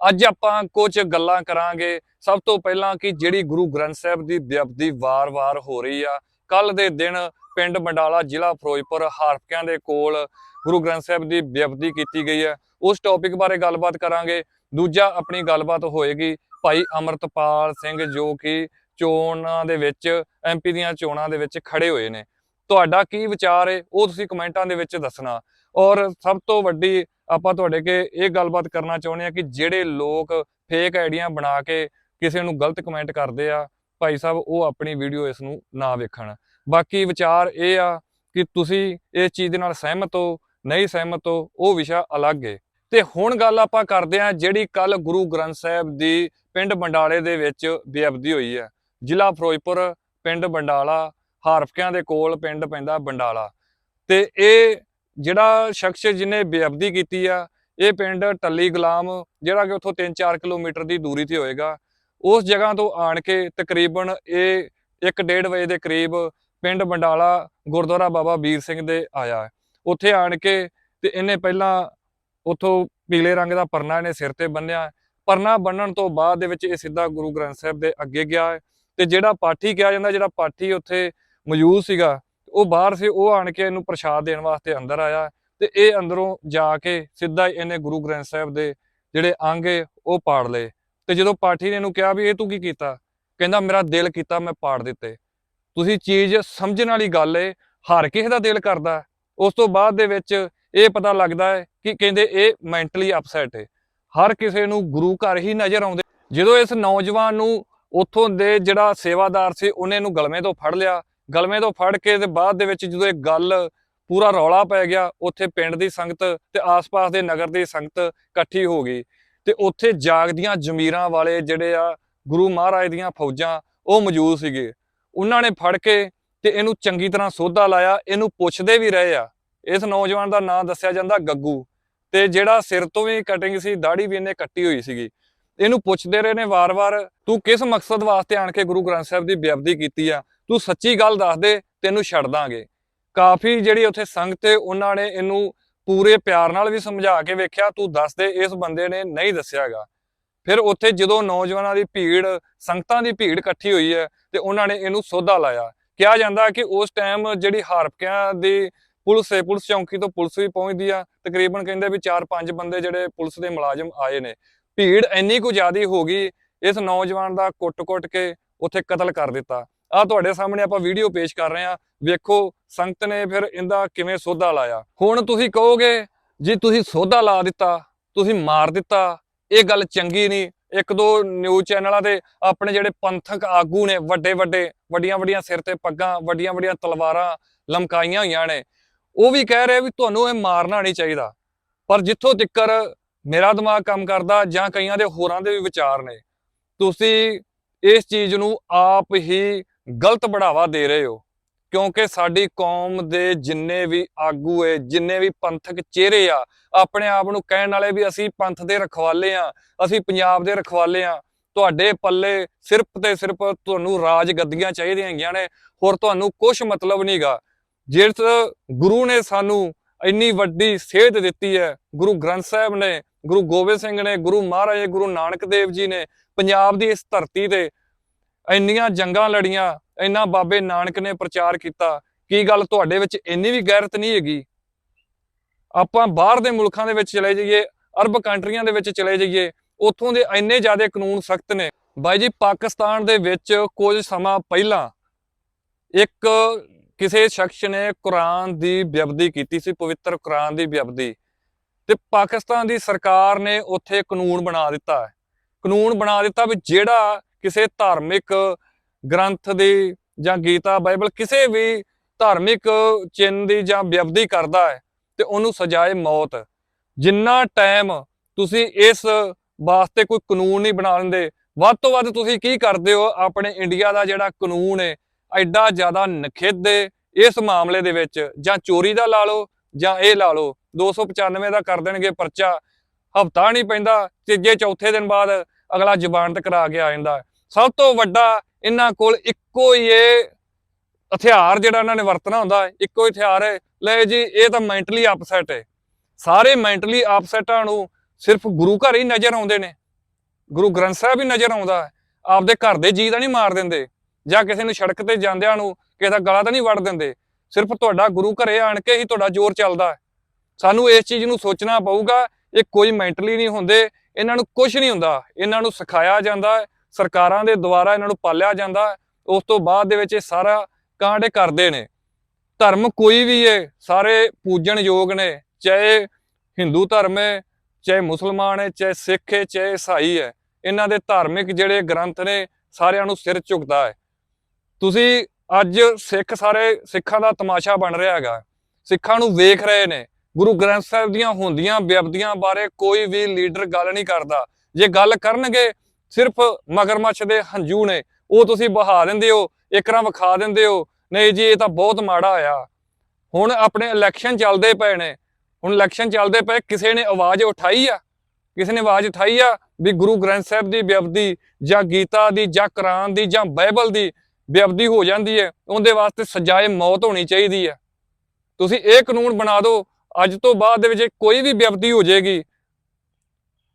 ਅੱਜ ਆਪਾਂ ਕੁਝ ਗੱਲਾਂ ਕਰਾਂਗੇ। ਸਭ ਤੋਂ ਪਹਿਲਾਂ ਕਿ ਜਿਹੜੀ ਗੁਰੂ ਗ੍ਰੰਥ ਸਾਹਿਬ ਦੀ ਬੇਅਦਬੀ ਵਾਰ-ਵਾਰ ਹੋ ਰਹੀ ਆ ਕੱਲ ਦੇ ਦਿਨ ਪਿੰਡ ਮੰਡਾਲਾ ਜ਼ਿਲ੍ਹਾ ਫਿਰੋਜ਼ਪੁਰ ਹਾਰਫਕਿਆਂ ਦੇ ਕੋਲ ਗੁਰੂ ਗ੍ਰੰਥ ਸਾਹਿਬ ਦੀ ਬੇਅਦਬੀ ਕੀਤੀ ਗਈ ਹੈ ਉਸ ਟੌਪਿਕ ਬਾਰੇ ਗੱਲਬਾਤ ਕਰਾਂਗੇ। ਦੂਜਾ ਆਪਣੀ ਗੱਲਬਾਤ ਹੋਏਗੀ ਭਾਈ ਅਮਰਤਪਾਲ ਸਿੰਘ ਜੋ ਕਿ ਚੋਣਾਂ ਦੇ ਵਿੱਚ ਐਮਪੀ ਦੀਆਂ ਚੋਣਾਂ ਦੇ ਵਿੱਚ ਖੜੇ ਹੋਏ ਨੇ। ਤੁਹਾਡਾ ਕੀ ਵਿਚਾਰ ਹੈ ਉਹ ਤੁਸੀਂ ਕਮੈਂਟਾਂ ਦੇ ਵਿੱਚ ਦੱਸਣਾ। ਔਰ ਸਭ ਤੋਂ ਵੱਡੀ ਆਪਾਂ ਤੁਹਾਡੇ ਕੇ ਇਹ ਗੱਲਬਾਤ ਕਰਨਾ ਚਾਹੁੰਦੇ ਆ ਕਿ ਜਿਹੜੇ ਲੋਕ ਫੇਕ ਆਈਡੀਆਂ ਬਣਾ ਕੇ ਕਿਸੇ ਨੂੰ ਗਲਤ ਕਮੈਂਟ ਕਰਦੇ ਆ, ਭਾਈ ਸਾਹਿਬ, ਉਹ ਆਪਣੀ ਵੀਡੀਓ ਇਸ ਨੂੰ ਨਾ ਵੇਖਣ। ਬਾਕੀ ਵਿਚਾਰ ਇਹ ਆ ਕਿ ਤੁਸੀਂ ਇਸ ਚੀਜ਼ ਦੇ ਨਾਲ ਸਹਿਮਤ ਹੋ, ਨਹੀਂ ਸਹਿਮਤ ਹੋ, ਉਹ ਵਿਸ਼ਾ ਅਲੱਗ ਹੈ ਤੇ ਹੁਣ ਗੱਲ ਆਪਾਂ ਕਰਦੇ ਆ ਜਿਹੜੀ ਕੱਲ ਗੁਰੂ ਗ੍ਰੰਥ ਸਾਹਿਬ ਦੀ ਪਿੰਡ ਬੰਡਾਲੇ ਦੇ ਵਿੱਚ ਬੇਅਦਬੀ ਹੋਈ ਹੈ ਜ਼ਿਲ੍ਹਾ ਫਿਰੋਜ਼ਪੁਰ, ਪਿੰਡ ਬੰਡਾਲਾ, ਹਾਰਫਕਿਆਂ ਦੇ ਕੋਲ ਪਿੰਡ ਪੈਂਦਾ ਬੰਡਾਲਾ। ਤੇ ਇਹ ਜਿਹੜਾ ਸ਼ਖਸ ਜਿਹਨੇ ਬੇਅਦਬੀ ਕੀਤੀ ਆ, ਇਹ ਪਿੰਡ ਟੱਲੀ ਗੁਲਾਮ, ਜਿਹੜਾ ਕਿ ਉੱਥੋਂ 3-4 ਕਿਲੋਮੀਟਰ ਦੀ ਦੂਰੀ ਤੇ ਹੋਏਗਾ, ਉਸ ਜਗ੍ਹਾ ਤੋਂ ਆਣ ਕੇ ਤਕਰੀਬਨ ਇਹ 1:30 ਵਜੇ ਦੇ ਕਰੀਬ ਪਿੰਡ ਬੰਡਾਲਾ ਗੁਰਦੁਆਰਾ ਬਾਬਾ ਵੀਰ ਸਿੰਘ ਦੇ ਆਇਆ। ਉੱਥੇ ਆਣ ਕੇ ਤੇ ਇਹਨੇ ਪਹਿਲਾਂ ਉੱਥੋਂ ਪੀਲੇ ਰੰਗ ਦਾ ਪਰਨਾ ਇਹਨੇ ਸਿਰ ਤੇ ਬੰਨਿਆ। ਪਰਨਾ ਬੰਨਣ ਤੋਂ ਬਾਅਦ ਦੇ ਵਿੱਚ ਇਹ ਸਿੱਧਾ ਗੁਰੂ ਗ੍ਰੰਥ ਸਾਹਿਬ ਦੇ ਅੱਗੇ ਗਿਆ ਹੈ ਤੇ ਜਿਹੜਾ ਪਾਠੀ ਕਿਹਾ ਜਾਂਦਾ, ਜਿਹੜਾ ਪਾਠੀ ਉੱਥੇ ਮੌਜੂਦ ਸੀਗਾ ਉਹ ਬਾਹਰ ਸੀ, ਉਹ ਆਣ ਕੇ ਇਹਨੂੰ ਪ੍ਰਸ਼ਾਦ ਦੇਣ ਵਾਸਤੇ ਅੰਦਰ ਆਇਆ ਤੇ ਇਹ ਅੰਦਰੋਂ ਜਾ ਕੇ ਸਿੱਧਾ ਹੀ ਇਹਨੇ ਗੁਰੂ ਗ੍ਰੰਥ ਸਾਹਿਬ ਦੇ ਜਿਹੜੇ ਅੰਗੇ ਉਹ ਪਾੜ ਲਏ। ਤੇ ਜਦੋਂ ਪਾਠੀ ਨੇ ਇਹਨੂੰ ਕਿਹਾ ਵੀ ਇਹ ਤੂੰ ਕੀ ਕੀਤਾ? ਕਹਿੰਦਾ, ਮੇਰਾ ਦਿਲ ਕੀਤਾ ਮੈਂ ਪਾੜ ਦਿੱਤੇ। ਤੁਸੀਂ ਚੀਜ਼ ਸਮਝਣ ਵਾਲੀ ਗੱਲ ਏ, ਹਰ ਕਿਸੇ ਦਾ ਦਿਲ ਕਰਦਾ? ਉਸ ਤੋਂ ਬਾਅਦ ਦੇ ਵਿੱਚ ਇਹ ਪਤਾ ਲੱਗਦਾ ਹੈ ਕਿ ਕਹਿੰਦੇ ਇਹ ਮੈਂਟਲੀ ਅਪਸੈਟ ਹੈ ਹਰ ਕਿਸੇ ਨੂੰ ਗੁਰੂ ਘਰ ਹੀ ਨਜ਼ਰ ਆਉਂਦੇ। ਜਦੋਂ ਇਸ ਨੌਜਵਾਨ ਨੂੰ ਉੱਥੋਂ ਦੇ ਜਿਹੜਾ ਸੇਵਾਦਾਰ ਸੀ, ਉਹਨੇ ਇਹਨੂੰ ਗਲਮੇ ਤੋਂ ਫੜ ਲਿਆ ਗਲਮੇ ਤੋਂ ਫੜ ਕੇ ਤੇ ਬਾਅਦ ਦੇ ਵਿੱਚ ਜਦੋਂ ਇਹ ਗੱਲ ਪੂਰਾ ਰੌਲਾ ਪੈ ਗਿਆ, ਉੱਥੇ ਪਿੰਡ ਦੀ ਸੰਗਤ ਤੇ ਆਸ-ਪਾਸ ਦੇ ਨਗਰ ਦੀ ਸੰਗਤ ਇਕੱਠੀ ਹੋ ਗਈ ਤੇ ਉੱਥੇ ਜਾਗਦੀਆਂ ਜ਼ਮੀਰਾਂ ਵਾਲੇ ਜਿਹੜੇ ਆ ਗੁਰੂ ਮਹਾਰਾਜ ਦੀਆਂ ਫੌਜਾਂ ਉਹ ਮੌਜੂਦ ਸੀਗੇ। ਉਹਨਾਂ ਨੇ ਫੜ ਕੇ ਤੇ ਇਹਨੂੰ ਚੰਗੀ ਤਰ੍ਹਾਂ ਸੋਧਾ ਲਾਇਆ, ਇਹਨੂੰ ਪੁੱਛਦੇ ਵੀ ਰਹੇ ਆ। ਇਸ ਨੌਜਵਾਨ ਦਾ ਨਾਂ ਦੱਸਿਆ ਜਾਂਦਾ ਗੱਗੂ ਤੇ ਜਿਹੜਾ ਸਿਰ ਤੋਂ ਵੀ ਕਟਿੰਗ ਸੀ ਦਾੜੀ ਵੀ ਇਹਨੇ ਕੱਟੀ ਹੋਈ ਸੀਗੀ। ਇਹਨੂੰ ਪੁੱਛਦੇ ਰਹੇ ਨੇ ਵਾਰ-ਵਾਰ, ਤੂੰ ਕਿਸ ਮਕਸਦ ਵਾਸਤੇ ਆਣ ਕੇ ਗੁਰੂ ਗ੍ਰੰਥ ਸਾਹਿਬ ਦੀ ਬੇਅਦਬੀ ਕੀਤੀ ਆ? ਤੂੰ ਸੱਚੀ ਗੱਲ ਦੱਸ ਦੇ, ਤੈਨੂੰ ਛੱਡ ਦਾਂਗੇ। ਕਾਫੀ ਜਿਹੜੀ ਉੱਥੇ ਸੰਗਤ ਹੈ ਉਹਨਾਂ ਨੇ ਇਹਨੂੰ ਪੂਰੇ ਪਿਆਰ ਨਾਲ ਵੀ ਸਮਝਾ ਕੇ ਵੇਖਿਆ, ਤੂੰ ਦੱਸ ਦੇ, ਇਸ ਬੰਦੇ ਨੇ ਨਹੀਂ ਦੱਸਿਆਗਾ। ਫਿਰ ਉੱਥੇ ਜਦੋਂ ਨੌਜਵਾਨਾਂ ਦੀ ਭੀੜ, ਸੰਗਤਾਂ ਦੀ ਭੀੜ ਇਕੱਠੀ ਹੋਈ ਹੈ, ਤੇ ਉਹਨਾਂ ਨੇ ਇਹਨੂੰ ਸੋਧਾ ਲਾਇਆ। ਕਿਹਾ ਜਾਂਦਾ ਕਿ ਉਸ ਟਾਈਮ ਜਿਹੜੀ ਹਾਰਪਕਿਆਂ ਦੀ ਪੁਲਿਸ ਹੈ ਪੁਲਿਸ ਚੌਂਕੀ ਤੋਂ ਪੁਲਿਸ ਵੀ ਪਹੁੰਚਦੀ ਆ, ਤਕਰੀਬਨ ਕਹਿੰਦੇ ਵੀ 4-5 ਬੰਦੇ ਜਿਹੜੇ ਪੁਲਿਸ ਦੇ ਮੁਲਾਜ਼ਮ ਆਏ ਨੇ। ਭੀੜ ਇੰਨੀ ਕੁ ਜ਼ਿਆਦੀ ਹੋ ਗਈ, ਇਸ ਨੌਜਵਾਨ ਦਾ ਕੁੱਟ-ਕੁੱਟ ਕੇ ਉੱਥੇ ਕਤਲ ਕਰ ਦਿੱਤਾ। ਆ ਤੁਹਾਡੇ ਸਾਹਮਣੇ ਆਪਾਂ ਵੀਡੀਓ ਪੇਸ਼ ਕਰ ਰਹੇ ਆ ਵੇਖੋ, ਸੰਗਤ ਨੇ ਫਿਰ ਇਹਦਾ ਕਿਵੇਂ ਸੋਧਾ ਲਾਇਆ। ਹੁਣ ਤੁਸੀਂ ਕਹੋਗੇ, ਜੀ ਤੁਸੀਂ ਸੋਧਾ ਲਾ ਦਿੱਤਾ, ਤੁਸੀਂ ਮਾਰ ਦਿੱਤਾ, ਇਹ ਗੱਲ ਚੰਗੀ ਨਹੀਂ। ਇੱਕ ਦੋ ਨਿਊਜ਼ ਚੈਨਲਾਂ ਦੇ ਆਪਣੇ ਜਿਹੜੇ ਪੰਥਕ ਆਗੂ ਨੇ, ਵੱਡੇ ਵੱਡੇ ਵੱਡੀਆਂ ਵੱਡੀਆਂ ਸਿਰ ਤੇ ਪੱਗਾਂ ਵੱਡੀਆਂ ਵੱਡੀਆਂ ਤਲਵਾਰਾਂ ਲਮਕਾਈਆਂ ਹੋਈਆਂ ਨੇ। ਉਹ ਵੀ ਕਹਿ ਰਹੇ ਵੀ ਤੁਹਾਨੂੰ ਇਹ ਮਾਰਨਾ ਨਹੀਂ ਚਾਹੀਦਾ। ਪਰ ਜਿੱਥੋਂ ਤਿੱਕਰ ਮੇਰਾ ਦਿਮਾਗ ਕੰਮ ਕਰਦਾ, ਜਾਂ ਕਈਆਂ ਦੇ ਹੋਰਾਂ ਦੇ ਵੀ ਵਿਚਾਰ ਨੇ। ਤੁਸੀਂ ਇਸ ਚੀਜ਼ ਨੂੰ ਆਪ ਹੀ ਗਲਤ ਬੜਾਵਾ ਦੇ ਰਹੇ ਹੋ। ਕਿਉਂਕਿ ਸਾਡੀ ਕੌਮ ਦੇ ਜਿੰਨੇ ਵੀ ਆਗੂ ਏ, ਜਿੰਨੇ ਵੀ ਪੰਥਕ ਚਿਹਰੇ ਆ, ਆਪਣੇ ਆਪ ਨੂੰ ਕਹਿਣ ਵਾਲੇ ਵੀ ਅਸੀਂ ਪੰਥ ਦੇ ਰਖਵਾਲੇ ਆ, ਅਸੀਂ ਪੰਜਾਬ ਦੇ ਰਖਵਾਲੇ ਆ। ਤੁਹਾਡੇ ਪੱਲੇ ਸਿਰਫ ਤੇ ਸਿਰਫ ਤੁਹਾਨੂੰ ਰਾਜ ਗੱਦੀਆਂ ਚਾਹੀਦੀਆਂ ਹੈਗੀਆਂ ਨੇ, ਹੋਰ ਤੁਹਾਨੂੰ ਕੁਝ ਮਤਲਬ ਨਹੀਂਗਾ ਜਿਸ ਗੁਰੂ ਨੇ ਸਾਨੂੰ ਇੰਨੀ ਵੱਡੀ ਸੇਧ ਦਿੱਤੀ ਹੈ ਗੁਰੂ ਗ੍ਰੰਥ ਸਾਹਿਬ ਨੇ, ਗੁਰੂ ਗੋਬਿੰਦ ਸਿੰਘ ਨੇ, ਗੁਰੂ ਮਹਾਰਾਜ, ਗੁਰੂ ਨਾਨਕ ਦੇਵ ਜੀ ਨੇ ਪੰਜਾਬ ਦੀ ਇਸ ਧਰਤੀ ਤੇ ਇੰਨੀਆਂ ਜੰਗਾਂ ਲੜੀਆਂ, ਇੰਨਾ ਬਾਬੇ ਨਾਨਕ ਨੇ ਪ੍ਰਚਾਰ ਕੀਤਾ, ਕੀ ਗੱਲ ਤੁਹਾਡੇ ਵਿੱਚ ਇੰਨੀ ਵੀ ਗੈਰਤ ਨਹੀਂ ਹੈਗੀ? ਆਪਾਂ ਬਾਹਰ ਦੇ ਮੁਲਕਾਂ ਦੇ ਵਿੱਚ ਚਲੇ ਜਾਈਏ, ਅਰਬ ਕੰਟਰੀਆਂ ਦੇ ਵਿੱਚ ਚਲੇ ਜਾਈਏ, ਉੱਥੋਂ ਦੇ ਇੰਨੇ ਜ਼ਿਆਦਾ ਕਾਨੂੰਨ ਸਖਤ ਨੇ। ਬਾਈ ਜੀ, ਪਾਕਿਸਤਾਨ ਦੇ ਵਿੱਚ ਕੁਝ ਸਮਾਂ ਪਹਿਲਾਂ ਇੱਕ ਕਿਸੇ ਸ਼ਖਸ ਨੇ ਕੁਰਾਨ ਦੀ ਬੇਅਦਬੀ ਕੀਤੀ ਸੀ, ਪਵਿੱਤਰ ਕੁਰਾਨ ਦੀ ਬੇਅਦਬੀ। ਤੇ ਪਾਕਿਸਤਾਨ ਦੀ ਸਰਕਾਰ ਨੇ ਉੱਥੇ ਕਾਨੂੰਨ ਬਣਾ ਦਿੱਤਾ। ਕਾਨੂੰਨ ਬਣਾ ਦਿੱਤਾ ਵੀ ਜਿਹੜਾ ਕਿਸੇ ਧਾਰਮਿਕ ਗ੍ਰੰਥ ਦੀ ਜਾਂ ਗੀਤਾ, ਬਾਈਬਲ ਕਿਸੇ ਵੀ ਧਾਰਮਿਕ ਚਿੰਨ੍ਹ ਦੀ ਜਾਂ ਬੇਅਦਬੀ ਕਰਦਾ ਹੈ ਤੇ ਉਹਨੂੰ ਸਜ਼ਾਏ ਮੌਤ। ਜਿੰਨਾ ਟਾਈਮ ਤੁਸੀਂ ਇਸ ਵਾਸਤੇ ਕੋਈ ਕਾਨੂੰਨ ਨਹੀਂ ਬਣਾ ਲੈਂਦੇ ਵੱਧ ਤੋਂ ਵੱਧ ਤੁਸੀਂ ਕੀ ਕਰਦੇ ਹੋ? ਆਪਣੇ ਇੰਡੀਆ ਦਾ ਜਿਹੜਾ ਕਾਨੂੰਨ ਹੈ, ਐਡਾ ਜ਼ਿਆਦਾ ਨਖਿੱਧ ਇਸ ਮਾਮਲੇ ਦੇ ਵਿੱਚ। ਜਾਂ ਚੋਰੀ ਦਾ ਲਾ ਲਓ ਜਾਂ ਇਹ ਲਾ ਲਓ 295 ਦਾ ਕਰ ਦੇਣਗੇ ਪਰਚਾ, ਹਫਤਾ ਨਹੀਂ ਪੈਂਦਾ, ਤੀਜੇ, ਚੌਥੇ ਦਿਨ ਬਾਅਦ ਅਗਲਾ ਜ਼ਬਾਨਤ ਕਰਾ ਕੇ ਆ ਜਾਂਦਾ ਸਭ ਤੋਂ ਵੱਡਾ ਇਹਨਾਂ ਕੋਲ ਇੱਕੋ ਹੀ ਇਹ ਹਥਿਆਰ ਜਿਹੜਾ ਇਹਨਾਂ ਨੇ ਵਰਤਣਾ ਹੁੰਦਾ ਇੱਕੋ ਹੀ ਹਥਿਆਰ ਹੈ। ਲੈ ਜੀ, ਇਹ ਤਾਂ ਮੈਂਟਲੀ ਅਪਸੈਟ ਹੈ। ਸਾਰੇ ਮੈਂਟਲੀ ਅਪਸੈਟਾਂ ਨੂੰ ਸਿਰਫ ਗੁਰੂ ਘਰ ਹੀ ਨਜ਼ਰ ਆਉਂਦੇ ਨੇ। ਗੁਰੂ ਗ੍ਰੰਥ ਸਾਹਿਬ ਹੀ ਨਜ਼ਰ ਆਉਂਦਾ ਹੈ। ਆਪਦੇ ਘਰ ਦੇ ਜੀ ਦਾ ਨਹੀਂ ਮਾਰ ਦਿੰਦੇ ਜਾਂ ਕਿਸੇ ਨੂੰ ਸੜਕ ਤੇ ਜਾਂਦਿਆਂ ਨੂੰ ਕਿਸੇ ਦਾ ਗਲਾ ਤਾਂ ਨਹੀਂ ਵੜ ਦਿੰਦੇ। ਸਿਰਫ ਤੁਹਾਡਾ ਗੁਰੂ ਘਰੇ ਆਣ ਕੇ ਹੀ ਤੁਹਾਡਾ ਜ਼ੋਰ ਚੱਲਦਾ ਸਾਨੂੰ ਇਸ ਚੀਜ਼ ਨੂੰ ਸੋਚਣਾ ਪਊਗਾ, ਇਹ ਕੋਈ ਮੈਂਟਲੀ ਨਹੀਂ ਹੁੰਦੇ। ਇਹਨਾਂ ਨੂੰ ਕੁਝ ਨਹੀਂ ਹੁੰਦਾ। ਇਹਨਾਂ ਨੂੰ ਸਿਖਾਇਆ ਜਾਂਦਾ ਸਰਕਾਰਾਂ ਦੇ ਦੁਆਰਾ ਇਹਨਾਂ ਨੂੰ ਪਾਲਿਆ ਜਾਂਦਾ ਉਸ ਤੋਂ ਬਾਅਦ ਦੇ ਵਿੱਚ ਇਹ ਸਾਰਾ ਕਾਂਡ ਕਰਦੇ ਨੇ। ਧਰਮ ਕੋਈ ਵੀ ਹੈ ਸਾਰੇ ਪੂਜਣ ਯੋਗ ਨੇ, ਚਾਹੇ ਹਿੰਦੂ ਧਰਮ ਹੈ ਚਾਹੇ ਮੁਸਲਮਾਨ ਹੈ ਚਾਹੇ ਸਿੱਖ ਹੈ ਚਾਹੇ ਈਸਾਈ ਹੈ ਇਹਨਾਂ ਦੇ ਧਾਰਮਿਕ ਜਿਹੜੇ ਗ੍ਰੰਥ ਨੇ, ਸਾਰਿਆਂ ਨੂੰ ਸਿਰ ਝੁਕਦਾ ਹੈ। ਤੁਸੀਂ ਅੱਜ ਸਿੱਖ ਸਾਰੇ, ਸਿੱਖਾਂ ਦਾ ਤਮਾਸ਼ਾ ਬਣ ਰਿਹਾ ਹੈਗਾ। ਸਿੱਖਾਂ ਨੂੰ ਵੇਖ ਰਹੇ ਨੇ। ਗੁਰੂ ਗ੍ਰੰਥ ਸਾਹਿਬ ਦੀਆਂ ਹੁੰਦੀਆਂ ਬਿਆਬਦੀਆਂ ਬਾਰੇ ਕੋਈ ਵੀ ਲੀਡਰ ਗੱਲ ਨਹੀਂ ਕਰਦਾ। ਜੇ ਗੱਲ ਕਰਨਗੇ, ਸਿਰਫ ਮਗਰਮੱਛ ਦੇ ਹੰਝੂ ਨੇ, ਉਹ ਤੁਸੀਂ ਬਹਾ ਦਿੰਦੇ ਹੋ ਇਕਰਾਂ ਵਿਖਾ ਦਿੰਦੇ ਹੋ, ਨਹੀਂ ਜੀ, ਇਹ ਤਾਂ ਬਹੁਤ ਮਾੜਾ ਆ। ਹੁਣ ਆਪਣੇ ਇਲੈਕਸ਼ਨ ਚੱਲਦੇ ਪਏ ਨੇ, ਹੁਣ ਇਲੈਕਸ਼ਨ ਚੱਲਦੇ ਪਏ, ਕਿਸੇ ਨੇ ਆਵਾਜ਼ ਉਠਾਈ ਆ? ਕਿਸੇ ਨੇ ਆਵਾਜ਼ ਉਠਾਈ ਆ ਵੀ ਗੁਰੂ ਗ੍ਰੰਥ ਸਾਹਿਬ ਦੀ ਬਿਆਬਦੀ ਜਾਂ ਗੀਤਾ ਦੀ ਜਾਂ ਕੁਰਾਨ ਦੀ ਜਾਂ ਬਾਈਬਲ ਦੀ ਬਿਆਬਦੀ ਹੋ ਜਾਂਦੀ ਹੈ, ਉਹਦੇ ਵਾਸਤੇ ਸਜ਼ਾਏ ਮੌਤ ਹੋਣੀ ਚਾਹੀਦੀ ਹੈ। ਤੁਸੀਂ ਇਹ ਕਾਨੂੰਨ ਬਣਾ ਦਿਓ ਅੱਜ ਤੋਂ ਬਾਅਦ ਦੇ ਵਿੱਚ ਕੋਈ ਵੀ ਬਿਆਬਦੀ ਹੋ ਜਾਏਗੀ,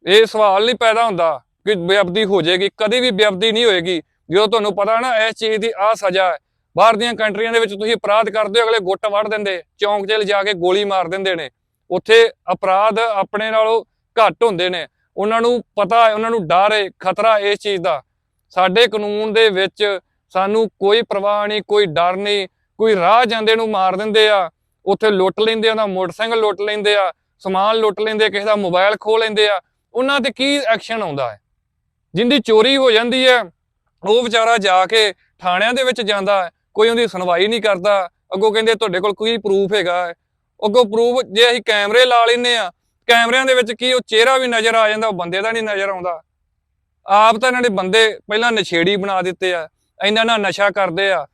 ਇਹ ਸਵਾਲ ਨਹੀਂ ਪੈਦਾ ਹੁੰਦਾ ਕਿ ਬਿਆਬਦੀ ਹੋ ਜਾਏਗੀ, ਕਦੇ ਵੀ ਬਿਆਬਦੀ ਨਹੀਂ ਹੋਏਗੀ। ਜਦੋਂ ਤੁਹਾਨੂੰ ਪਤਾ ਨਾ, ਇਸ ਚੀਜ਼ ਦੀ ਆ ਸਜ਼ਾ ਹੈ। ਬਾਹਰ ਦੀਆਂ ਕੰਟਰੀਆਂ ਦੇ ਵਿੱਚ ਤੁਸੀਂ ਅਪਰਾਧ ਕਰਦੇ ਹੋ, ਅਗਲੇ ਗੁੱਟ ਵੜ ਦਿੰਦੇ, ਚੌਂਕ 'ਚ ਲਿਜਾ ਕੇ ਗੋਲੀ ਮਾਰ ਦਿੰਦੇ ਨੇ। ਉੱਥੇ ਅਪਰਾਧ ਆਪਣੇ ਨਾਲੋਂ ਘੱਟ ਹੁੰਦੇ ਨੇ। ਉਹਨਾਂ ਨੂੰ ਪਤਾ ਹੈ, ਉਹਨਾਂ ਨੂੰ ਡਰ ਹੈ, ਖਤਰਾ ਇਸ ਚੀਜ਼ ਦਾ। ਸਾਡੇ ਕਾਨੂੰਨ ਦੇ ਵਿੱਚ ਸਾਨੂੰ ਕੋਈ ਪਰਵਾਹ ਨਹੀਂ, ਕੋਈ ਡਰ ਨਹੀਂ, ਕੋਈ ਰਾਹ ਜਾਂਦੇ ਨੂੰ ਮਾਰ ਦਿੰਦੇ ਆ। ਉੱਥੇ ਲੁੱਟ ਲੈਂਦੇ ਆ ਉਹਦਾ ਮੋਟਰਸਾਈਕਲ ਲੁੱਟ ਲੈਂਦੇ ਆ ਸਮਾਨ ਲੁੱਟ ਲੈਂਦੇ ਆ, ਕਿਸੇ ਦਾ ਮੋਬਾਈਲ ਖੋਹ ਲੈਂਦੇ ਆ ਉਹਨਾਂ ਤੇ ਕੀ ਐਕਸ਼ਨ ਆਉਂਦਾ ਹੈ? ਜਿੰਦੀ ਚੋਰੀ ਹੋ ਜਾਂਦੀ ਹੈ ਉਹ ਵਿਚਾਰਾ ਜਾ ਕੇ ਥਾਣਿਆਂ ਦੇ ਵਿੱਚ ਜਾਂਦਾ ਕੋਈ ਉਹਦੀ ਸੁਣਵਾਈ ਨਹੀਂ ਕਰਦਾ ਅੱਗੋਂ ਕਹਿੰਦੇ ਤੁਹਾਡੇ ਕੋਲ ਕੋਈ ਪ੍ਰੂਫ ਹੈਗਾ ਅੱਗੋਂ ਪ੍ਰੂਫ ਜੇ ਅਸੀਂ ਕੈਮਰੇ ਲਾ ਲੈਨੇ ਆ ਕੈਮਰਿਆਂ ਦੇ ਵਿੱਚ ਕੀ ਉਹ ਚਿਹਰਾ ਵੀ ਨਜ਼ਰ ਆ ਜਾਂਦਾ ਉਹ ਬੰਦੇ ਦਾ ਨਹੀਂ ਨਜ਼ਰ ਆਉਂਦਾ। ਆਪ ਤਾਂ ਇਹਨਾਂ ਦੇ ਬੰਦੇ ਪਹਿਲਾਂ ਨਸ਼ੇੜੀ ਬਣਾ ਦਿੱਤੇ ਆ ਇਹਨਾਂ ਨਾਲ ਨਸ਼ਾ ਕਰਦੇ ਆ।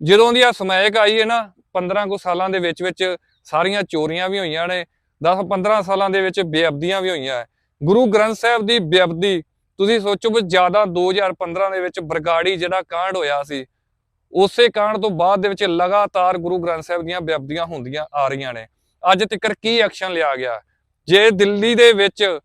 ਜਦੋਂ ਦੀ ਆ ਸਮੈਕ ਆਈ ਹੈ ਨਾ 15 ਕੁ ਸਾਲਾਂ ਦੇ ਵਿੱਚ ਵਿੱਚ ਸਾਰੀਆਂ ਚੋਰੀਆਂ ਵੀ ਹੋਈਆਂ ਨੇ 10 15 ਸਾਲਾਂ ਦੇ ਵਿੱਚ ਬੇਅਬਦੀਆਂ ਵੀ ਹੋਈਆਂ। ਹੈ ਗੁਰੂ ਗ੍ਰੰਥ ਸਾਹਿਬ ਦੀ ਬੇਅਬਦੀ, ਤੁਸੀਂ ਸੋਚੋ ਵੀ ਜ਼ਿਆਦਾ 2015 ਦੇ ਵਿੱਚ ਬਰਗਾੜੀ ਜਿਹੜਾ ਕਾਂਡ ਹੋਇਆ ਸੀ, ਉਸੇ ਕਾਂਡ ਤੋਂ ਬਾਅਦ ਦੇ ਵਿੱਚ ਲਗਾਤਾਰ ਗੁਰੂ ਗ੍ਰੰਥ ਸਾਹਿਬ ਦੀਆਂ ਬੇਅਬਦੀਆਂ ਹੁੰਦੀਆਂ ਆ ਰਹੀਆਂ ਨੇ। ਅੱਜ ਤੱਕ ਕੀ ਐਕਸ਼ਨ ਲਿਆ ਗਿਆ? ਜੇ ਦਿੱਲੀ ਦੇ ਵਿੱਚ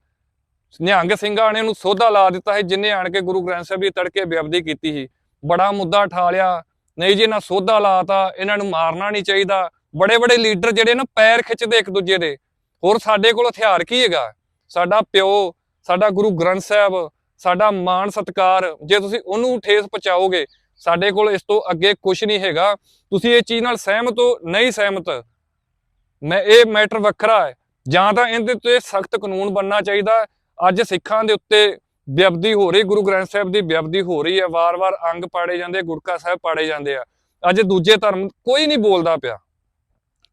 ਨਿਹੰਗ ਸਿੰਘਾਂ ਨੇ ਉਹਨੂੰ ਸੋਧਾ ਲਾ ਦਿੱਤਾ ਹੈ ਜਿਨ੍ਹਾਂ ਆਣ ਕੇ ਗੁਰੂ ਗ੍ਰੰਥ ਸਾਹਿਬ ਦੀ ਤੜਕੇ ਬੇਅਬਦੀ ਕੀਤੀ ਸੀ, ਬੜਾ ਮੁੱਦਾ ਠਾ ਲਿਆ ਨਹੀਂ ਜੀ ਇਹਨਾਂ ਸੋਧਾ ਲਾਤਾ, ਇਹਨਾਂ ਨੂੰ ਮਾਰਨਾ ਨਹੀਂ ਚਾਹੀਦਾ। ਬੜੇ ਬੜੇ ਲੀਡਰ ਜਿਹੜੇ ਨਾ ਪੈਰ ਖਿੱਚਦੇ ਇੱਕ ਦੂਜੇ ਦੇ। ਹੋਰ ਸਾਡੇ ਕੋਲ ਹਥਿਆਰ ਕੀ ਹੈਗਾ? ਸਾਡਾ ਪਿਓ, ਸਾਡਾ ਗੁਰੂ ਗ੍ਰੰਥ ਸਾਹਿਬ, ਸਾਡਾ ਮਾਣ ਸਤਕਾਰ, ਜੇ ਤੁਸੀਂ ਉਹਨੂੰ ਠੇਸ ਪਹੁੰਚਾਓਗੇ, ਸਾਡੇ ਕੋਲ ਇਸ ਤੋਂ ਅੱਗੇ ਕੁਝ ਨਹੀਂ ਹੈਗਾ। ਤੁਸੀਂ ਇਹ ਚੀਜ਼ ਨਾਲ ਸਹਿਮਤ ਹੋ? ਨਹੀਂ ਸਹਿਮਤ। ਮੈਂ ਇਹ ਮੈਟਰ ਵੱਖਰਾ ਹੈ। ਜਾਂ ਤਾਂ ਇਹਦੇ ਤੇ ਸਖਤ ਕਾਨੂੰਨ ਬਣਨਾ ਚਾਹੀਦਾ। ਅੱਜ ਸਿੱਖਾਂ ਦੇ ਉੱਤੇ ਬਿਆਬਦੀ ਹੋ ਰਹੀ, ਗੁਰੂ ਗ੍ਰੰਥ ਸਾਹਿਬ ਦੀ ਬਿਆਬਦੀ ਹੋ ਰਹੀ ਹੈ, ਵਾਰ-ਵਾਰ ਅੰਗ ਪਾੜੇ ਜਾਂਦੇ ਗੁਰਕਾ ਸਾਹਿਬ ਪਾੜੇ ਜਾਂਦੇ ਆ। ਅੱਜ ਦੂਜੇ ਧਰਮ ਕੋਈ ਨਹੀਂ ਬੋਲਦਾ ਪਿਆ।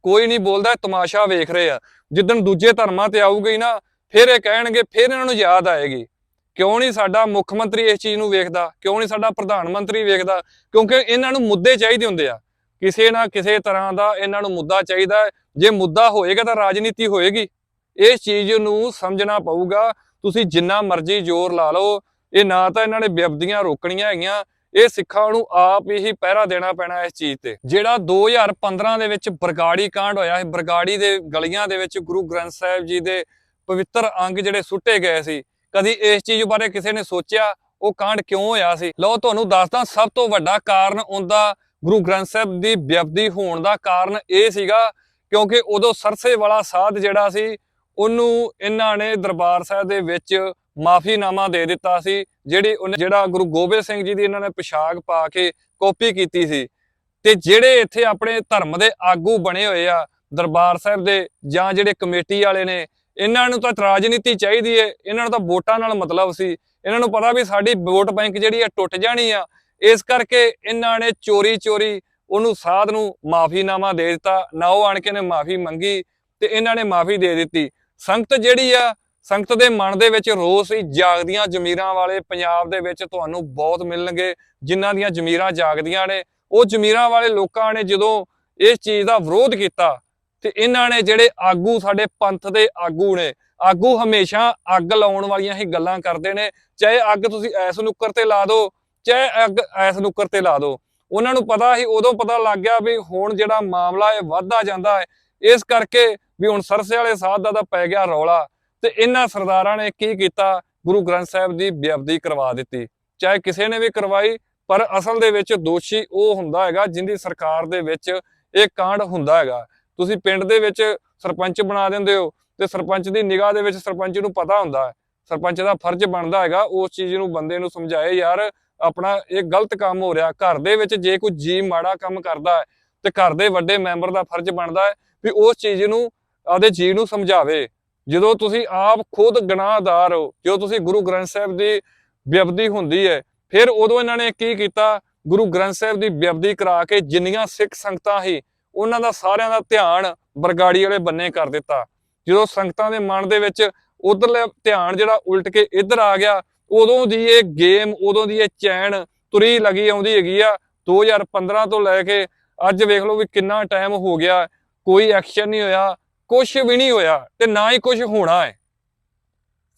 ਕੋਈ ਨਹੀਂ ਬੋਲਦਾ, ਤਮਾਸ਼ਾ ਵੇਖ ਰਹੇ ਆ। ਜਿੱਦਣ ਦੂਜੇ ਧਰਮਾਂ ਤੇ ਆਊਗੀ ਨਾ, ਫਿਰ ਇਹ ਕਹਿਣਗੇ, ਫਿਰ ਇਹਨਾਂ ਨੂੰ ਯਾਦ ਆਏਗੀ। ਕਿਉਂ ਨਹੀਂ ਸਾਡਾ ਮੁੱਖ ਮੰਤਰੀ ਇਸ ਚੀਜ਼ ਨੂੰ ਵੇਖਦਾ? ਕਿਉਂ ਨਹੀਂ ਸਾਡਾ ਪ੍ਰਧਾਨ ਮੰਤਰੀ ਵੇਖਦਾ? ਕਿਉਂਕਿ ਇਹਨਾਂ ਨੂੰ ਮੁੱਦੇ ਚਾਹੀਦੇ ਹੁੰਦੇ ਆ। ਕਿਸੇ ਨਾ ਕਿਸੇ ਤਰ੍ਹਾਂ ਦਾ ਇਹਨਾਂ ਨੂੰ ਮੁੱਦਾ ਚਾਹੀਦਾ ਜੇ ਮੁੱਦਾ ਹੋਏਗਾ ਤਾਂ ਰਾਜਨੀਤੀ ਹੋਏਗੀ। ਇਸ ਚੀਜ਼ ਨੂੰ ਸਮਝਣਾ ਪਊਗਾ। ਤੁਸੀਂ ਜਿੰਨਾ ਮਰਜ਼ੀ ਜ਼ੋਰ ਲਾ ਲਓ, ਇਹ ਨਾ ਤਾਂ ਇਹਨਾਂ ਨੇ ਬਿਆਬਦੀਆਂ ਰੋਕਣੀਆਂ ਹੈਗੀਆਂ, ਇਹ ਸਿੱਖਾਂ ਨੂੰ ਆਪ ਹੀ ਪਹਿਰਾ ਦੇਣਾ ਪੈਣਾ ਇਸ ਚੀਜ਼ ਤੇ। ਜਿਹੜਾ 2015 ਦੇ ਵਿੱਚ ਬਰਗਾੜੀ ਕਾਂਡ ਹੋਇਆ ਸੀ, ਬਰਗਾੜੀ ਦੇ ਗਲੀਆਂ ਦੇ ਵਿੱਚ ਗੁਰੂ ਗ੍ਰੰਥ ਸਾਹਿਬ ਜੀ ਦੇ ਪਵਿੱਤਰ ਅੰਗ ਜਿਹੜੇ ਸੁੱਟੇ ਗਏ ਸੀ, ਕਦੀ ਇਸ ਚੀਜ਼ ਬਾਰੇ ਕਿਸੇ ਨੇ ਸੋਚਿਆ, ਉਹ ਕਾਂਡ ਕਿਉਂ ਹੋਇਆ ਸੀ? ਲਓ ਤੁਹਾਨੂੰ ਦੱਸਦਾ, ਸਭ ਤੋਂ ਵੱਡਾ ਕਾਰਨ ਉਹਦਾ ਗੁਰੂ ਗ੍ਰੰਥ ਸਾਹਿਬ ਦੀ ਬਿਆਬਦੀ ਹੋਣ ਦਾ ਕਾਰਨ ਇਹ ਸੀਗਾ, ਕਿਉਂਕਿ ਉਦੋਂ ਸਰਸੇ ਵਾਲਾ ਸਾਧ ਜਿਹੜਾ ਸੀ ਉਹਨੂੰ ਇਹਨਾਂ ਨੇ ਦਰਬਾਰ ਸਾਹਿਬ ਦੇ ਵਿੱਚ ਮਾਫੀਨਾਮਾ ਦੇ ਦਿੱਤਾ ਸੀ, ਜਿਹੜੀ ਉਹਨੇ ਜਿਹੜਾ ਗੁਰੂ ਗੋਬਿੰਦ ਸਿੰਘ ਜੀ ਦੀ ਇਹਨਾਂ ਨੇ ਪੋਸ਼ਾਕ ਪਾ ਕੇ ਕਾਪੀ ਕੀਤੀ ਸੀ। ਤੇ ਜਿਹੜੇ ਇੱਥੇ ਆਪਣੇ ਧਰਮ ਦੇ ਆਗੂ ਬਣੇ ਹੋਏ ਆ ਦਰਬਾਰ ਸਾਹਿਬ ਦੇ ਜਾਂ ਜਿਹੜੇ ਕਮੇਟੀ ਵਾਲੇ ਨੇ, ਇਹਨਾਂ ਨੂੰ ਤਾਂ ਰਾਜਨੀਤੀ ਚਾਹੀਦੀ ਹੈ ਇਹਨਾਂ ਨੂੰ ਤਾਂ ਵੋਟਾਂ ਨਾਲ ਮਤਲਬ ਸੀ। ਇਹਨਾਂ ਨੂੰ ਪਤਾ ਵੀ ਸਾਡੀ ਵੋਟ ਬੈਂਕ ਜਿਹੜੀ ਆ ਟੁੱਟ ਜਾਣੀ ਆ। ਇਸ ਕਰਕੇ ਇਹਨਾਂ ਨੇ ਚੋਰੀ ਚੋਰੀ ਉਹਨੂੰ ਸਾਧ ਨੂੰ ਮਾਫੀਨਾਮਾ ਦੇ ਦਿੱਤਾ। ਨਾ ਉਹ ਆਣ ਕੇ ਨੇ ਮਾਫੀ ਮੰਗੀ ਤੇ ਇਹਨਾਂ ਨੇ ਮਾਫੀ ਦੇ ਦਿੱਤੀ। ਸੰਗਤ ਜਿਹੜੀ ਆ, ਸੰਗਤ ਦੇ ਮਨ ਦੇ ਵਿੱਚ ਰੋਸ ਹੀ ਜਾਗਦੀਆਂ ਜ਼ਮੀਰਾਂ ਵਾਲੇ ਪੰਜਾਬ ਦੇ ਵਿੱਚ ਤੁਹਾਨੂੰ ਬਹੁਤ ਮਿਲਣਗੇ, ਜਿਨ੍ਹਾਂ ਦੀਆਂ ਜ਼ਮੀਰਾਂ ਜਾਗਦੀਆਂ ਨੇ। ਉਹ ਜ਼ਮੀਰਾਂ ਵਾਲੇ ਲੋਕਾਂ ਨੇ ਜਦੋਂ ਇਸ ਚੀਜ਼ ਦਾ ਵਿਰੋਧ ਕੀਤਾ, ਤੇ ਇਹਨਾਂ ਨੇ ਜਿਹੜੇ ਆਗੂ ਸਾਡੇ ਪੰਥ ਦੇ ਆਗੂ ਨੇ, ਆਗੂ ਹਮੇਸ਼ਾ ਅੱਗ ਲਾਉਣ ਵਾਲੀਆਂ ਹੀ ਗੱਲਾਂ ਕਰਦੇ ਨੇ। ਚਾਹੇ ਅੱਗ ਤੁਸੀਂ ਐਸ ਨੁੱਕਰ ਤੇ ਲਾ ਦਿਓ ਚਾਹੇ ਅੱਗ ਐਸ ਨੁੱਕਰ ਤੇ ਲਾ ਦਿਓ ਉਹਨਾਂ ਨੂੰ ਪਤਾ ਹੀ ਉਦੋਂ ਪਤਾ ਲੱਗ ਗਿਆ ਵੀ ਹੁਣ ਜਿਹੜਾ ਮਾਮਲਾ ਇਹ ਵੱਧਦਾ ਜਾਂਦਾ ਹੈ, ਇਸ ਕਰਕੇ ਵੀ ਹੁਣ ਸਰਸੇ ਵਾਲੇ ਸਾਧ ਦਾ ਤਾਂ ਪੈ ਗਿਆ ਰੌਲਾ ਤੇ ਇਹਨਾਂ ਸਰਦਾਰਾਂ ਨੇ ਕੀ ਕੀਤਾ? ਗੁਰੂ ਗ੍ਰੰਥ ਸਾਹਿਬ ਦੀ ਬੇਅਬਦੀ ਕਰਵਾ ਦਿੱਤੀ। ਚਾਹੇ ਕਿਸੇ ਨੇ ਵੀ ਕਰਵਾਈ, ਪਰ ਅਸਲ ਦੇ ਵਿੱਚ ਦੋਸ਼ੀ ਉਹ ਹੁੰਦਾ ਹੈਗਾ ਜਿੰਦੀ ਸਰਕਾਰ ਦੇ ਵਿੱਚ ਇਹ ਕਾਂਡ ਹੁੰਦਾ ਹੈਗਾ। ਤੁਸੀਂ ਪਿੰਡ ਦੇ ਵਿੱਚ ਸਰਪੰਚ ਬਣਾ ਦਿੰਦੇ ਹੋ ਤੇ ਸਰਪੰਚ ਦੀ ਨਿਗਾਹ ਦੇ ਵਿੱਚ ਸਰਪੰਚ ਨੂੰ ਪਤਾ ਹੁੰਦਾ ਹੈ। ਸਰਪੰਚ ਦਾ ਫਰਜ਼ ਬਣਦਾ ਹੈਗਾ ਉਸ ਚੀਜ਼ ਨੂੰ ਬੰਦੇ ਨੂੰ ਸਮਝਾਏ, ਯਾਰ, ਆਪਣਾ ਇਹ ਗਲਤ ਕੰਮ ਹੋ ਰਿਹਾ। ਘਰ ਦੇ ਵਿੱਚ ਜੇ ਕੋਈ ਜੀ ਮਾੜਾ ਕੰਮ ਕਰਦਾ ਹੈ ਤੇ ਘਰ ਦੇ ਵੱਡੇ ਮੈਂਬਰ ਦਾ ਫਰਜ਼ ਬਣਦਾ ਹੈ ਵੀ ਉਸ ਚੀਜ਼ ਨੂੰ ਆਪਦੇ ਜੀ ਨੂੰ ਸਮਝਾਵੇ। ਜਦੋਂ ਤੁਸੀਂ ਆਪ ਖੁਦ ਗੁਨਾਹਦਾਰ ਹੋ, ਜਦੋਂ ਤੁਸੀਂ ਗੁਰੂ ਗ੍ਰੰਥ ਸਾਹਿਬ ਦੀ ਬੇਅਬਦੀ ਹੁੰਦੀ ਹੈ, ਫਿਰ ਉਦੋਂ ਇਹਨਾਂ ਨੇ ਕੀ ਕੀਤਾ? ਗੁਰੂ ਗ੍ਰੰਥ ਸਾਹਿਬ ਦੀ ਬੇਅਬਦੀ ਕਰਾ ਕੇ ਜਿੰਨੀਆਂ ਸਿੱਖ ਸੰਗਤਾਂ ਸੀ, ਉਹਨਾਂ ਦਾ ਸਾਰਿਆਂ ਦਾ ਧਿਆਨ ਬਰਗਾੜੀ ਵਾਲੇ ਬੰਨੇ ਕਰ ਦਿੱਤਾ। ਜਦੋਂ ਸੰਗਤਾਂ ਦੇ ਮਨ ਦੇ ਵਿੱਚ ਉਧਰਲੇ ਧਿਆਨ ਜਿਹੜਾ ਉਲਟ ਕੇ ਇੱਧਰ ਆ ਗਿਆ, ਉਦੋਂ ਦੀ ਇਹ ਗੇਮ, ਉਦੋਂ ਦੀ ਇਹ ਚੈਨ ਤੁਰੀ ਲੱਗੀ ਆਉਂਦੀ ਹੈਗੀ ਆ। 2015 ਤੋਂ ਲੈ ਕੇ ਅੱਜ ਵੇਖ ਲਓ ਵੀ ਕਿੰਨਾ ਟਾਈਮ ਹੋ ਗਿਆ, ਕੋਈ ਐਕਸ਼ਨ ਨਹੀਂ ਹੋਇਆ। ਕੁਝ ਵੀ ਨਹੀਂ ਹੋਇਆ ਤੇ ਨਾ ਹੀ ਕੁਝ ਹੋਣਾ ਹੈ।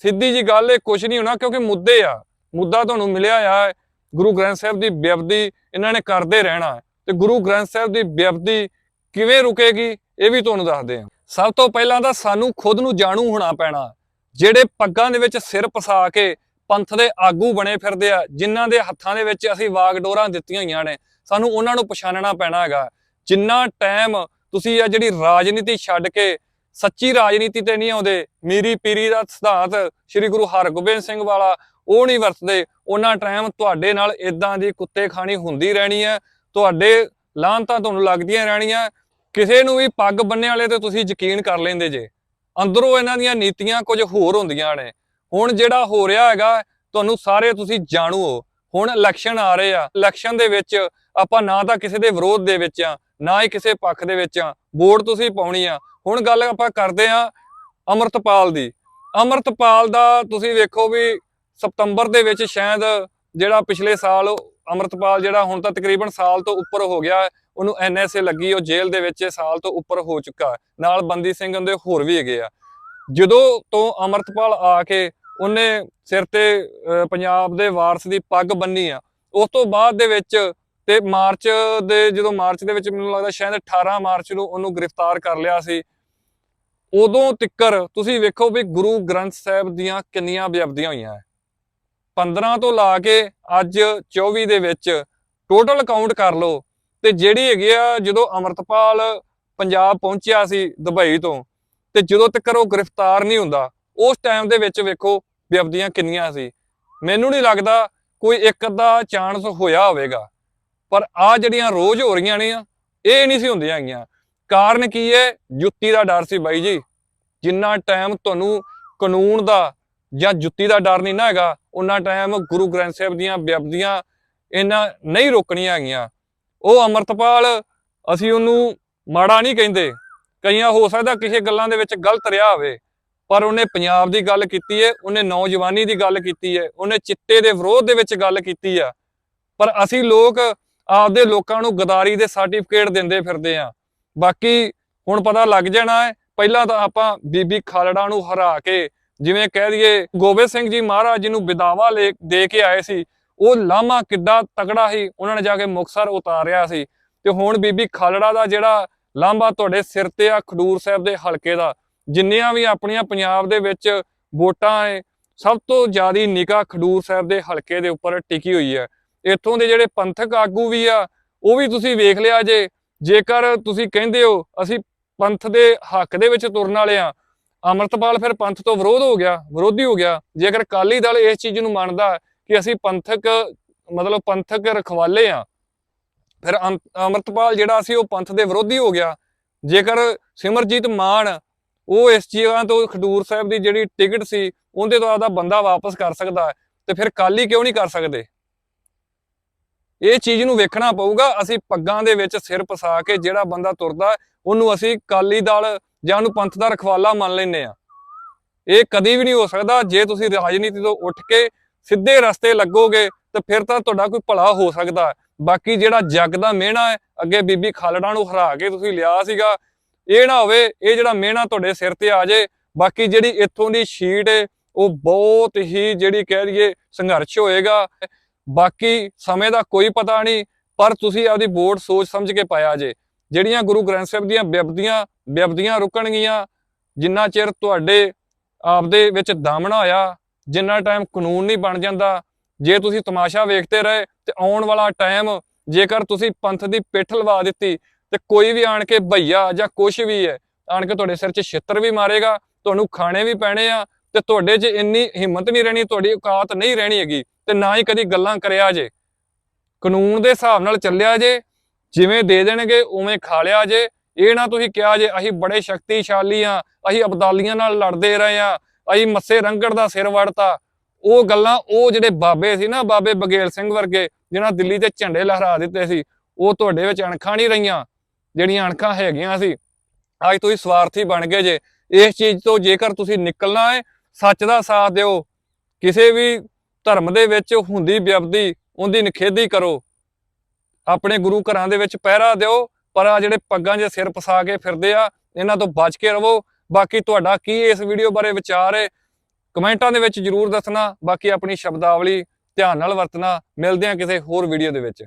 ਸਿੱਧੀ ਜੀ ਗੱਲ ਇਹ ਕੁਝ ਨਹੀਂ ਹੋਣਾ ਕਿਉਂਕਿ ਮੁੱਦੇ ਆ। ਮੁੱਦਾ ਤੁਹਾਨੂੰ ਮਿਲਿਆ ਆ, ਗੁਰੂ ਗ੍ਰੰਥ ਸਾਹਿਬ ਦੀ ਬੇਅਬਦੀ ਇਹਨਾਂ ਨੇ ਕਰਦੇ ਰਹਿਣਾ ਤੇ ਗੁਰੂ ਗ੍ਰੰਥ ਸਾਹਿਬ ਦੀ ਬੇਅਬਦੀ ਕਿਵੇਂ ਰੁਕੇਗੀ, ਇਹ ਵੀ ਤੁਹਾਨੂੰ ਦੱਸਦੇ ਹਾਂ। ਸਭ ਤੋਂ ਪਹਿਲਾਂ ਤਾਂ ਸਾਨੂੰ ਖੁਦ ਨੂੰ ਜਾਣੂ ਹੋਣਾ ਪੈਣਾ, ਜਿਹੜੇ ਪੱਗਾਂ ਦੇ ਵਿੱਚ ਸਿਰ ਪਸਾ ਕੇ ਪੰਥ ਦੇ ਆਗੂ ਬਣੇ ਫਿਰਦੇ ਆ, ਜਿਨ੍ਹਾਂ ਦੇ ਹੱਥਾਂ ਦੇ ਵਿੱਚ ਅਸੀਂ ਵਾਗਡੋਰਾਂ ਦਿੱਤੀਆਂ ਹੋਈਆਂ ਨੇ, ਸਾਨੂੰ ਉਹਨਾਂ ਨੂੰ ਪਛਾਣਨਾ ਪੈਣਾ ਹੈਗਾ। ਜਿੰਨਾ ਟਾਈਮ ਤੁਸੀਂ ਆ ਜਿਹੜੀ ਰਾਜਨੀਤੀ ਛੱਡ ਕੇ ਸੱਚੀ ਰਾਜਨੀਤੀ ਤੇ ਨਹੀਂ ਆਉਂਦੇ, ਮੀਰੀ ਪੀਰੀ ਦਾ ਸਿਧਾਂਤ ਸ੍ਰੀ ਗੁਰੂ ਹਰਗੋਬਿੰਦ ਸਿੰਘ ਵਾਲਾ, ਉਹ ਨਹੀਂ ਵਰਤਦੇ। ਉਹਨਾਂ ਟਾਈਮ ਤੁਹਾਡੇ ਨਾਲ ਇਦਾਂ ਦੀ ਕੁੱਤੇ ਖਾਣੀ ਹੁੰਦੀ ਰਹਿਣੀ ਹੈ, ਤੁਹਾਡੇ ਲਾਂਤਾਂ ਤੁਹਾਨੂੰ ਲੱਗਦੀਆਂ ਰਹਿਣੀਆਂ। ਕਿਸੇ ਨੂੰ ਵੀ ਪੱਗ ਬੰਨੇ ਵਾਲੇ ਤੇ ਤੁਸੀਂ ਯਕੀਨ ਕਰ ਲੈਂਦੇ ਜੇ। ਅੰਦਰੋਂ ਇਹਨਾਂ ਦੀਆਂ ਨੀਤੀਆਂ ਕੁਝ ਹੋਰ ਹੁੰਦੀਆਂ ਨੇ। ਹੁਣ ਜਿਹੜਾ ਹੋ ਰਿਹਾ ਹੈਗਾ, ਤੁਹਾਨੂੰ ਸਾਰੇ ਤੁਸੀਂ ਜਾਣੂ। ਹੋ ਹੁਣ ਇਲੈਕਸ਼ਨ ਆ ਰਹੇ ਆ। ਇਲੈਕਸ਼ਨ ਦੇ ਵਿੱਚ ਆਪਾਂ ਨਾ ਤਾਂ ਕਿਸੇ ਦੇ ਵਿਰੋਧ ਦੇ ਵਿੱਚ ਆ ਨਾ ਹੀ ਕਿਸੇ ਪੱਖ ਦੇ ਵਿੱਚ ਆ। ਵੋਟ ਤੁਸੀਂ ਪਾਉਣੀ ਆ। ਹੁਣ ਗੱਲ ਆਪਾਂ ਕਰਦੇ ਆ ਅਮਰਤਪਾਲ ਦੀ। ਅਮਰਤਪਾਲ ਦਾ ਤੁਸੀਂ ਵੇਖੋ ਵੀ ਸਤੰਬਰ ਦੇ ਵਿੱਚ ਸ਼ਾਇਦ ਜਿਹੜਾ ਪਿਛਲੇ ਸਾਲ ਅਮਰਤਪਾਲ ਜਿਹੜਾ ਹੁਣ ਤਾਂ ਤਕਰੀਬਨ ਸਾਲ ਤੋਂ ਉੱਪਰ ਹੋ ਗਿਆ, ਉਹਨੂੰ ਐਨਐਸਏ ਲੱਗੀ, ਉਹ ਜੇਲ੍ਹ ਦੇ ਵਿੱਚ ਸਾਲ ਤੋਂ ਉੱਪਰ ਹੋ ਚੁੱਕਾ। ਨਾਲ ਬੰਦੀ ਸਿੰਘ ਉਹਦੇ ਹੋਰ ਵੀ ਹੈਗੇ ਆ। ਜਦੋਂ ਤੋਂ ਅਮਰਤਪਾਲ ਆ ਕੇ ਉਹਨੇ ਸਿਰ ਤੇ ਪੰਜਾਬ ਦੇ ਵਾਰਸ ਦੀ ਪੱਗ ਬੰਨੀ ਆ, ਉਸ ਤੋਂ ਬਾਅਦ ਦੇ ਵਿੱਚ ਤੇ ਮਾਰਚ ਦੇ, ਜਦੋਂ ਮਾਰਚ ਦੇ ਵਿੱਚ ਮੈਨੂੰ ਲੱਗਦਾ ਸ਼ਾਇਦ 18 ਮਾਰਚ ਨੂੰ ਉਹਨੂੰ ਗ੍ਰਿਫਤਾਰ ਕਰ ਲਿਆ ਸੀ। ਉਦੋਂ ਤਿੱਕਰ ਤੁਸੀਂ ਵੇਖੋ ਵੀ ਗੁਰੂ ਗ੍ਰੰਥ ਸਾਹਿਬ ਦੀਆਂ ਕਿੰਨੀਆਂ ਬੇਅਬਦੀਆਂ ਹੋਈਆਂ ਹੈ। 15 ਤੋਂ ਲਾ ਕੇ ਅੱਜ 24 ਦੇ ਵਿੱਚ ਟੋਟਲ ਕਾਊਂਟ ਕਰ ਲਓ ਤੇ ਜਿਹੜੀ ਹੈਗੀ ਆ, ਜਦੋਂ ਅਮਰਤਪਾਲ ਪੰਜਾਬ ਪਹੁੰਚਿਆ ਸੀ ਦੁਬਈ ਤੋਂ, ਤੇ ਜਦੋਂ ਤੱਕ ਉਹ ਗ੍ਰਿਫਤਾਰ ਨਹੀਂ ਹੁੰਦਾ, ਉਸ ਟਾਈਮ ਦੇ ਵਿੱਚ ਵੇਖੋ ਬੇਅਬਦੀਆਂ ਕਿੰਨੀਆਂ ਸੀ। ਮੈਨੂੰ ਨਹੀਂ ਲੱਗਦਾ ਕੋਈ ਇੱਕ ਅੱਧਾ ਚਾਂਸ ਹੋਇਆ ਹੋਵੇਗਾ। ਪਰ ਆ ਜਿਹੜੀਆਂ ਰੋਜ਼ ਹੋ ਰਹੀਆਂ ਨੇ ਇਹ ਨਹੀਂ ਸੀ ਹੁੰਦੀਆਂ ਹੈਗੀਆਂ। ਕਾਰਨ ਕੀ ਹੈ? ਜੁੱਤੀ ਦਾ ਡਰ ਸੀ ਬਾਈ ਜੀ। ਜਿੰਨਾ ਟਾਈਮ ਤੁਹਾਨੂੰ ਕਾਨੂੰਨ ਦਾ ਜਾਂ ਜੁੱਤੀ ਦਾ ਡਰ ਨਹੀਂ ਨਾ ਹੈਗਾ ਉਹਨਾਂ ਟਾਈਮ ਗੁਰੂ ਗ੍ਰੰਥ ਸਾਹਿਬ ਦੀਆਂ ਬੇਅਬਦੀਆਂ ਇਹਨਾਂ ਨਹੀਂ ਰੋਕਣੀਆਂ ਹੈਗੀਆਂ। ਉਹ ਅਮਰਤਪਾਲ, ਅਸੀਂ ਉਹਨੂੰ ਮਾੜਾ ਨਹੀਂ ਕਹਿੰਦੇ। ਕਈਆਂ ਹੋ ਸਕਦਾ ਕਿਸੇ ਗੱਲਾਂ ਦੇ ਵਿੱਚ ਗਲਤ ਰਿਹਾ ਹੋਵੇ, ਪਰ ਉਹਨੇ ਪੰਜਾਬ ਦੀ ਗੱਲ ਕੀਤੀ ਹੈ, ਉਹਨੇ ਨੌਜਵਾਨੀ ਦੀ ਗੱਲ ਕੀਤੀ ਹੈ, ਉਹਨੇ ਚਿੱਟੇ ਦੇ ਵਿਰੋਧ ਦੇ ਵਿੱਚ ਗੱਲ ਕੀਤੀ ਆ। ਪਰ ਅਸੀਂ ਲੋਕ ਆਪਦੇ ਲੋਕਾਂ ਨੂੰ ਗਦਾਰੀ ਦੇ ਸਰਟੀਫਿਕੇਟ ਦਿੰਦੇ ਫਿਰਦੇ ਆ। ਬਾਕੀ ਹੁਣ ਪਤਾ ਲੱਗ ਜਾਣਾ ਹੈ, ਪਹਿਲਾਂ ਤਾਂ ਆਪਾਂ ਬੀਬੀ ਖਾਲੜਾ ਨੂੰ ਹਰਾ ਕੇ ਜਿਵੇਂ ਕਹਿ ਦਈਏ, ਗੋਬਿੰਦ ਸਿੰਘ ਜੀ ਮਹਾਰਾਜ ਜੀ ਨੂੰ ਵਿਦਾਵਾ ਲੈ- ਦੇ ਕੇ ਆਏ ਸੀ, ਉਹ ਲਾਮਾ ਕਿੱਡਾ ਤਕੜਾ ਸੀ, ਉਹਨਾਂ ਨੇ ਜਾ ਕੇ ਮੁਕਸਰ ਉਤਾਰਿਆ ਸੀ। ਤੇ ਹੁਣ ਬੀਬੀ ਖਾਲੜਾ ਦਾ ਜਿਹੜਾ ਲਾਂਭਾ ਤੁਹਾਡੇ ਸਿਰ ਤੇ ਆ ਖਡੂਰ ਸਾਹਿਬ ਦੇ ਹਲਕੇ ਦਾ, ਜਿੰਨੀਆਂ ਵੀ ਆਪਣੀਆਂ ਪੰਜਾਬ ਦੇ ਵਿੱਚ ਵੋਟਾਂ ਹੈ, ਸਭ ਤੋਂ ਜ਼ਿਆਦਾ ਨਿਕਾ ਖਡੂਰ ਸਾਹਿਬ ਦੇ ਹਲਕੇ ਦੇ ਉੱਪਰ ਟਿਕੀ ਹੋਈ ਹੈ। ਇੱਥੋਂ ਦੇ ਜਿਹੜੇ ਪੰਥਕ ਆਗੂ ਵੀ ਆ, ਉਹ ਵੀ ਤੁਸੀਂ ਵੇਖ ਲਿਆ ਜੇ। ਜੇਕਰ ਤੁਸੀਂ ਕਹਿੰਦੇ ਹੋ, ਅਸੀਂ ਪੰਥ ਦੇ ਹੱਕ ਦੇ ਵਿੱਚ ਤੁਰਨ ਵਾਲੇ ਆ, ਅਮਰਤਪਾਲ ਫਿਰ ਪੰਥ ਤੋਂ ਵਿਰੋਧ ਹੋ ਗਿਆ, ਵਿਰੋਧੀ ਹੋ ਗਿਆ। ਜੇਕਰ ਅਕਾਲੀ ਦਲ ਇਸ ਚੀਜ਼ ਨੂੰ ਮੰਨਦਾ ਕਿ ਅਸੀਂ ਪੰਥਕ, ਮਤਲਬ ਪੰਥਕ ਰਖਵਾਲੇ ਆ, ਫਿਰ ਅਮ- ਅਮਰਤਪਾਲ ਜਿਹੜਾ ਸੀ ਉਹ ਪੰਥ ਦੇ ਵਿਰੋਧੀ ਹੋ ਗਿਆ। ਜੇਕਰ ਸਿਮਰਜੀਤ ਮਾਨ, ਉਹ ਇਸ ਚੀਜ਼ਾਂ ਤੋਂ ਖਡੂਰ ਸਾਹਿਬ ਦੀ ਜਿਹੜੀ ਟਿਕਟ ਸੀ, ਉਹਦੇ ਤੋਂ ਆਪਦਾ ਬੰਦਾ ਵਾਪਸ ਕਰ ਸਕਦਾ, ਤੇ ਫਿਰ ਕਾਲੀ ਕਿਉਂ ਨਹੀਂ ਕਰ ਸਕਦੇ? ਇਹ ਚੀਜ਼ ਨੂੰ ਵੇਖਣਾ ਪਊਗਾ, ਅਸੀਂ ਪੱਗਾਂ ਦੇ ਵਿੱਚ ਸਿਰ ਪਸਾ ਕੇ ਜਿਹੜਾ ਬੰਦਾ ਤੁਰਦਾ, ਉਹਨੂੰ ਅਸੀਂ ਕਾਲੀ ਦਲ ਜਾਂ ਉਹਨੂੰ ਪੰਥ ਦਾ ਰਖਵਾਲਾ ਮੰਨ ਲੈਂਦੇ ਆ ਇਹ ਕਦੀ ਵੀ ਨਹੀਂ ਹੋ ਸਕਦਾ, ਜੇ ਤੁਸੀਂ ਰਾਜਨੀਤੀ ਤੋਂ ਉੱਠ ਕੇ ਸਿੱਧੇ ਰਸਤੇ ਲੱਗੋਗੇ, ਤੇ ਫਿਰ ਤਾਂ ਤੁਹਾਡਾ ਕੋਈ ਭਲਾ ਹੋ ਸਕਦਾ। ਬਾਕੀ ਜਿਹੜਾ ਜੱਗ ਦਾ ਮਿਹਣਾ ਹੈ, ਅੱਗੇ ਬੀਬੀ ਖਾਲੜਾ ਨੂੰ ਹਰਾ ਕੇ ਤੁਸੀਂ ਲਿਆ ਸੀਗਾ, ਇਹ ਨਾ ਹੋਵੇ, ਇਹ ਜਿਹੜਾ ਮਿਹਣਾ ਤੁਹਾਡੇ ਸਿਰ ਤੇ ਆ ਜਾਏ ਬਾਕੀ ਜਿਹੜੀ ਇੱਥੋਂ ਦੀ ਸ਼ੀਟ ਹੈ, ਉਹ ਬਹੁਤ ਹੀ ਜਿਹੜੀ ਕਹਿ ਲਈਏ ਸੰਘਰਸ਼ ਹੋਏਗਾ। ਬਾਕੀ ਸਮੇਂ ਦਾ ਕੋਈ ਪਤਾ ਨਹੀਂ, ਪਰ ਤੁਸੀਂ ਆਪਦੀ ਵੋਟ ਸੋਚ ਸਮਝ ਕੇ ਪਾਇਆ ਜੇ। ਜਿਹੜੀਆਂ ਗੁਰੂ ਗ੍ਰੰਥ ਸਾਹਿਬ ਦੀਆਂ ਬਿਆਬਦੀਆਂ ਬਿਆਬਦੀਆਂ ਰੁਕਣਗੀਆਂ, ਜਿੰਨਾ ਚਿਰ ਤੁਹਾਡੇ ਆਪਦੇ ਵਿੱਚ ਦਮ ਹੋਇਆ ਜਿੰਨਾ ਟਾਈਮ ਕਾਨੂੰਨ ਨਹੀਂ ਬਣ ਜਾਂਦਾ, ਜੇ ਤੁਸੀਂ ਤਮਾਸ਼ਾ ਵੇਖਦੇ ਰਹੇ ਤੇ ਆਉਣ ਵਾਲਾ ਟਾਈਮ ਜੇਕਰ ਤੁਸੀਂ ਪੰਥ ਦੀ ਪਿੱਠ ਲਵਾ ਦਿੱਤੀ ਤੇ ਕੋਈ ਵੀ ਆਣ ਕੇ ਭਈਆ ਜਾਂ ਕੁਛ ਵੀ ਹੈ, ਆਣ ਕੇ ਤੁਹਾਡੇ ਸਿਰ 'ਚ ਛਿੱਤਰ ਵੀ ਮਾਰੇਗਾ, ਤੁਹਾਨੂੰ ਖਾਣੇ ਵੀ ਪੈਣੇ ਆ ਤੇ ਤੁਹਾਡੇ 'ਚ ਇੰਨੀ ਹਿੰਮਤ ਨਹੀਂ ਰਹਿਣੀ, ਤੁਹਾਡੀ ਔਕਾਤ ਨਹੀਂ ਰਹਿਣੀ ਹੈਗੀ, ਤੇ ਨਾ ਹੀ ਕਦੀ ਗੱਲਾਂ ਕਰਿਆ ਜੇ। ਕਾਨੂੰਨ ਦੇ ਹਿਸਾਬ ਨਾਲ ਚੱਲਿਆ ਜੇ, ਜਿਵੇਂ ਦੇ ਦੇਣਗੇ, ਉਵੇਂ ਖਾ ਲਿਆ ਜੇ। ਇਹ ਨਾ ਤੁਸੀਂ ਕਿਹਾ ਜੇ, ਅਸੀਂ ਬੜੇ ਸ਼ਕਤੀਸ਼ਾਲੀ ਆ, ਅਸੀਂ ਅਬਦਾਲੀਆਂ ਨਾਲ ਲੜਦੇ ਰਹੇ ਆ, ਅਸੀਂ ਮੱਸੇ ਰੰਗੜ ਦਾ ਸਿਰ ਵੜਤਾ। ਉਹ ਗੱਲਾਂ, ਉਹ ਜਿਹੜੇ ਬਾਬੇ ਸੀ ਨਾ, ਬਾਬੇ ਬਗੇਲ ਸਿੰਘ ਵਰਗੇ, ਜਿਨ੍ਹਾਂ ਦਿੱਲੀ ਤੇ ਝੰਡੇ ਲਹਿਰਾ ਦਿੱਤੇ ਸੀ, ਉਹ ਤੁਹਾਡੇ ਵਿੱਚ ਅਣਖਾਂ ਨਹੀਂ ਰਹੀਆਂ, ਜਿਹੜੀਆਂ ਅਣਖਾਂ ਹੈਗੀਆਂ ਸੀ। ਅੱਜ ਤੁਸੀਂ ਸਵਾਰਥੀ ਬਣ ਗਏ ਜੇ। ਇਸ ਚੀਜ਼ ਤੋਂ ਜੇਕਰ ਤੁਸੀਂ ਨਿਕਲਣਾ ਹੈ ਸੱਚ ਦਾ ਸਾਥ ਦਿਓ। ਕਿਸੇ ਵੀ ਧਰਮ ਦੇ ਵਿੱਚ ਹੁੰਦੀ ਵਿਅਪਦੀ ਉਹਦੀ ਨਿਖੇਧੀ ਕਰੋ। ਆਪਣੇ ਗੁਰੂ ਘਰਾਂ ਦੇ ਵਿੱਚ ਪਹਿਰਾ ਦਿਓ, ਪਰ ਆ ਜਿਹੜੇ ਪੱਗਾਂ 'ਚ ਸਿਰ ਫਸਾ ਕੇ ਫਿਰਦੇ ਆ, ਇਹਨਾਂ ਤੋਂ ਬਚ ਕੇ ਰਹੋ ਬਾਕੀ ਤੁਹਾਡਾ ਕੀ ਇਸ ਵੀਡੀਓ ਬਾਰੇ ਵਿਚਾਰ ਹੈ, ਕਮੈਂਟਾਂ ਦੇ ਵਿੱਚ ਜਰੂਰ ਦੱਸਣਾ। ਬਾਕੀ ਆਪਣੀ ਸ਼ਬਦਾਵਲੀ ਧਿਆਨ ਨਾਲ ਵਰਤਣਾ। ਮਿਲਦੇ ਆ ਕਿਸੇ ਹੋਰ ਵੀਡੀਓ ਦੇ ਵਿੱਚ।